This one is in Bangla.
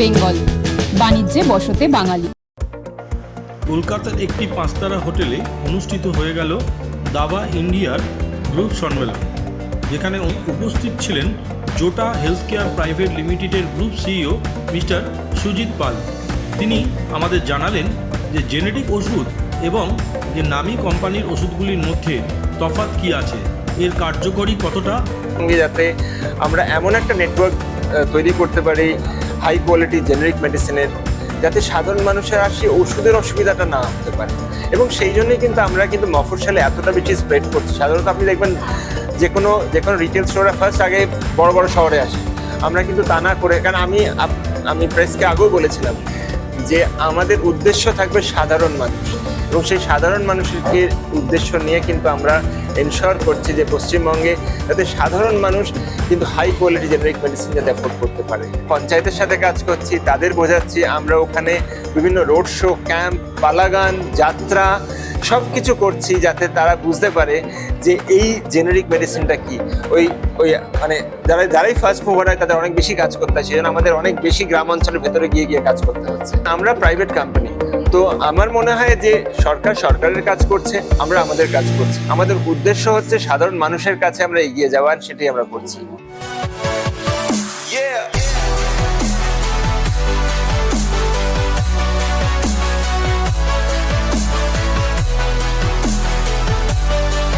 বেঙ্গল বাণিজ্যে বসতে বাঙালি। কলকাতার একটি পাঁচতারা হোটেলে অনুষ্ঠিত হয়ে গেল দাবা ইন্ডিয়ার গ্রুপ সম্মেলন। যেখানে উপস্থিত ছিলেন জোটা হেলথ কেয়ার প্রাইভেট লিমিটেডের group CEO mister Sujit Pal. তিনি আমাদের জানালেন যে জেনেটিক ওষুধ এবং যে নামী কোম্পানির ওষুধগুলির মধ্যে তফাৎ কী আছে, এর কার্যকরী কতটা? যাতে আমরা এমন একটা নেটওয়ার্ক তৈরি করতে পারি হাই কোয়ালিটি জেনারিক মেডিসিনের যাতে সাধারণ মানুষের আর সেই ওষুধের অসুবিধাটা না হতে পারে। এবং সেই জন্যই কিন্তু আমরা কিন্তু মফস্বলে এতটা বেশি স্প্রেড করছি। সাধারণত আপনি দেখবেন যে কোনো যে কোনো রিটেল স্টোরে ফার্স্ট আগে বড় বড় শহরে আসে। আমরা কিন্তু তা না করে, কারণ আমি আমি প্রেসকে আগেও বলেছিলাম যে আমাদের উদ্দেশ্য থাকবে সাধারণ মানুষ। এবং সেই সাধারণ মানুষকে উদ্দেশ্য নিয়ে কিন্তু আমরা এনশোর করছি যে পশ্চিমবঙ্গে যাতে সাধারণ মানুষ কিন্তু হাই কোয়ালিটি জেনারিক মেডিসিন যাতে অ্যাফোর্ড করতে পারে। পঞ্চায়েতের সাথে কাজ করছি, তাদের বোঝাচ্ছি, আমরা ওখানে বিভিন্ন রোড শো ক্যাম্প পালাগান যাত্রা সব কিছু করছি যাতে তারা বুঝতে পারে যে এই জেনারিক মেডিসিনটা কি। ওই ওই মানে যারা, যারাই ফার্স্ট মুভার হয়, তাদের অনেক বেশি কাজ করতে হয়, সেজন্য আমাদের অনেক বেশি গ্রাম অঞ্চলের ভেতরে গিয়ে গিয়ে কাজ করতে হচ্ছে। আমরা প্রাইভেট কোম্পানি তো আমার মনে হয় যে সরকার সরকারের কাজ করছে, আমরা আমাদের কাজ করছি। আমাদের উদ্দেশ্য হচ্ছে সাধারণ মানুষের কাছে আমরা এগিয়ে যাওয়ার সেটাই আমরা করছি।